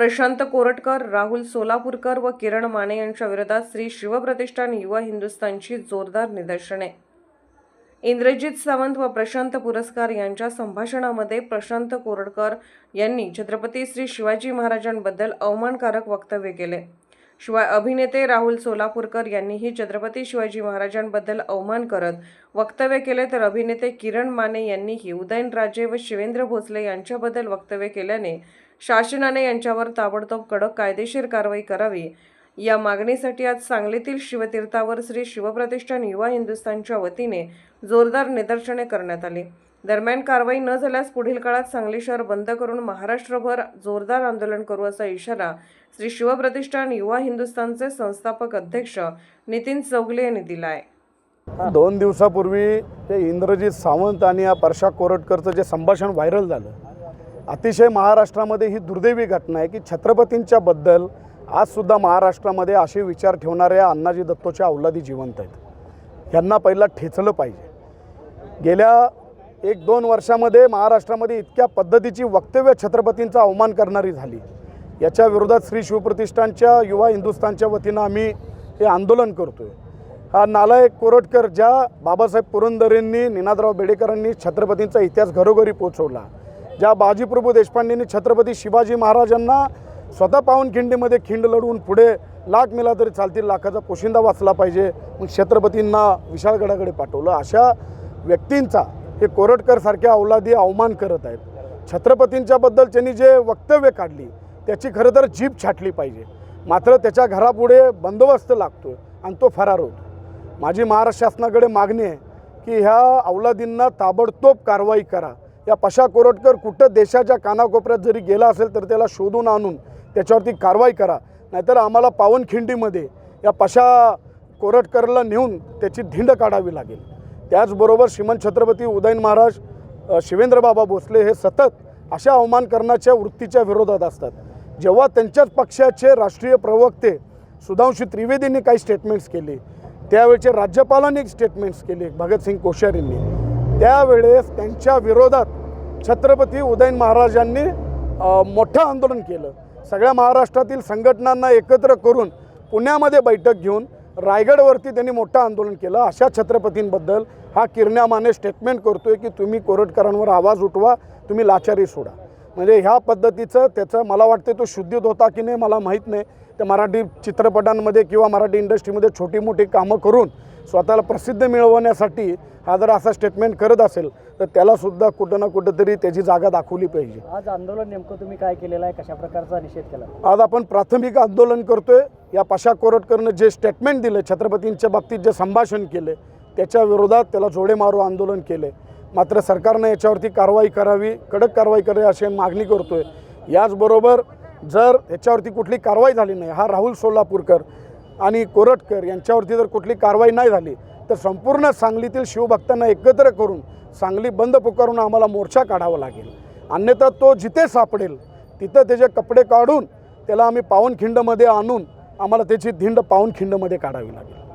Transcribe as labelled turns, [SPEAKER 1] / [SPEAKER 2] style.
[SPEAKER 1] प्रशांत कोरटकर राहुल सोलापूरकर व किरण माने यांच्या विरोधात श्री शिवप्रतिष्ठान युवा हिंदुस्थानची जोरदार निदर्शने. इंद्रजित सावंत व प्रशांत पुरस्कार यांच्या संभाषणामध्ये प्रशांत कोरडकर यांनी छत्रपती श्री शिवाजी महाराजांबद्दल अवमानकारक वक्तव्य केले. शिवाय अभिनेते राहुल सोलापूरकर यांनीही छत्रपती शिवाजी महाराजांबद्दल अवमान करत वक्तव्य केले तर अभिनेते किरण माने यांनीही उदयनराजे व शिवेंद्र भोसले यांच्याबद्दल वक्तव्य केल्याने शासनाने यांच्यावर ताबडतोब कडक कायदेशीर कारवाई करावी. या मागणीसाठी आज सांगलीतील शिवतीर्थावर श्री शिवप्रतिष्ठान युवा हिंदुस्थानच्या वतीने जोरदार निदर्शने करण्यात आली. दरम्यान कारवाई न झाल्यास पुढील काळात सांगली शहर बंद करून महाराष्ट्रभर जोरदार आंदोलन करू असा इशारा श्री शिवप्रतिष्ठान युवा हिंदुस्थानचे संस्थापक अध्यक्ष नितीन चौगले यांनी दिला आहे
[SPEAKER 2] दोन दिवसापूर्वी ते इंद्रजित सावंत आणि या परशा कोरटकरचं जे संभाषण व्हायरल झालं अतिशय महाराष्ट्रामध्ये ही दुर्दैवी घटना आहे की छत्रपतींच्याबद्दल आजसुद्धा महाराष्ट्रामध्ये असे विचार ठेवणाऱ्या अण्णाजी दत्तोच्या अवलादी जिवंत आहेत. ह्यांना पहिला ठेचलं पाहिजे. गेल्या एक दोन वर्षामध्ये महाराष्ट्रामध्ये इतक्या पद्धतीची वक्तव्य छत्रपतींचा अवमान करणारी झाली. याच्या विरोधात श्री शिवप्रतिष्ठानच्या युवा हिंदुस्थानच्या वतीनं आम्ही हे आंदोलन करतो आहे हा नालायक कोरटकर ज्या बाबासाहेब पुरंदरेंनी निनादराव बेडेकरांनी छत्रपतींचा इतिहास घरोघरी पोचवला. ज्या बाजीप्रभू देशपांडेंनी छत्रपती शिवाजी महाराजांना स्वतः पावनखिंडीमध्ये खिंड लढवून पुढे लाख मिला तरी चालतील लाखाचा पोशिंदा वाचला पाहिजे मग छत्रपतींना विशाळगडाकडे पाठवलं. अशा व्यक्तींचा हे कोरटकरसारख्या अवलादी अवमान करत आहेत. छत्रपतींच्याबद्दल त्यांनी जे वक्तव्य काढली त्याची खरं तर जीभ छाटली पाहिजे. मात्र त्याच्या घरापुढे बंदोबस्त लागतो आणि तो फरार होतो. माझी महाराष्ट्र शासनाकडे मागणी आहे की ह्या अवलादींना ताबडतोब कारवाई करा. या पशा कोरटकर कुठं देशाच्या कानाकोपऱ्यात जरी गेला असेल तर त्याला शोधून आणून त्याच्यावरती कारवाई करा. नाहीतर आम्हाला पावनखिंडीमध्ये या पशा कोरटकरला नेऊन त्याची धिंड काढावी लागेल. त्याचबरोबर श्रीमंत छत्रपती उदयन महाराज शिवेंद्रबाबा भोसले हे सतत अशा अवमान करण्याच्या वृत्तीच्या विरोधात असतात. जेव्हा त्यांच्याच पक्षाचे राष्ट्रीय प्रवक्ते सुधांशू त्रिवेदींनी काही स्टेटमेंट्स केले त्यावेळचे राज्यपालांनी एक स्टेटमेंट्स केले भगतसिंग कोश्यारींनी. त्यावेळेस त्यांच्या विरोधात छत्रपती उदयन महाराजांनी मोठं आंदोलन केलं. सगळ्या महाराष्ट्रातील संघटनांना एकत्र करून पुण्यामध्ये बैठक घेऊन रायगडवरती त्यांनी मोठं आंदोलन केलं. अशा छत्रपतींबद्दल हा किरण्यामाने स्टेटमेंट करतो आहे की तुम्ही कोरटकरांवर आवाज उठवा तुम्ही लाचारी सोडा. म्हणजे ह्या पद्धतीचं त्याचं मला वाटते तो शुद्धित होता की नाही मला माहीत नाही. ते मराठी चित्रपटांमध्ये किंवा मराठी इंडस्ट्रीमध्ये छोटी मोठी कामं करून स्वतःला प्रसिद्ध मिळवण्यासाठी हा जर असा स्टेटमेंट करत असेल तर त्यालासुद्धा कुठं ना कुठंतरी त्याची जागा दाखवली पाहिजे.
[SPEAKER 3] आज आंदोलन नेमकं तुम्ही काय केलेलं आहे? कशा प्रकारचा निषेध केला?
[SPEAKER 2] आज आपण प्राथमिक आंदोलन करतोय. या पशा कोरटकरनं जे स्टेटमेंट दिले छत्रपतींच्या बाबतीत जे संभाषण केले त्याच्या विरोधात त्याला जोडे मारो आंदोलन केले मात्र सरकारनं याच्यावरती कारवाई करावी कडक कारवाई करावी अशी मागणी करतोय. याचबरोबर जर याच्यावरती कुठली कारवाई झाली नाही हा राहुल सोलापूरकर आणि कोरटकर यांच्यावरती जर कुठली कारवाई नाही झाली तर संपूर्ण सांगलीतील शिवभक्तांना एकत्र करून सांगली बंद पुकारून आम्हाला मोर्चा काढावा लागेल. अन्यथा तो जिथे सापडेल तिथं त्याचे कपडे काढून त्याला आम्ही पावनखिंडमध्ये आणून आम्हाला त्याची धिंड पावनखिंडमध्ये काढावी लागेल.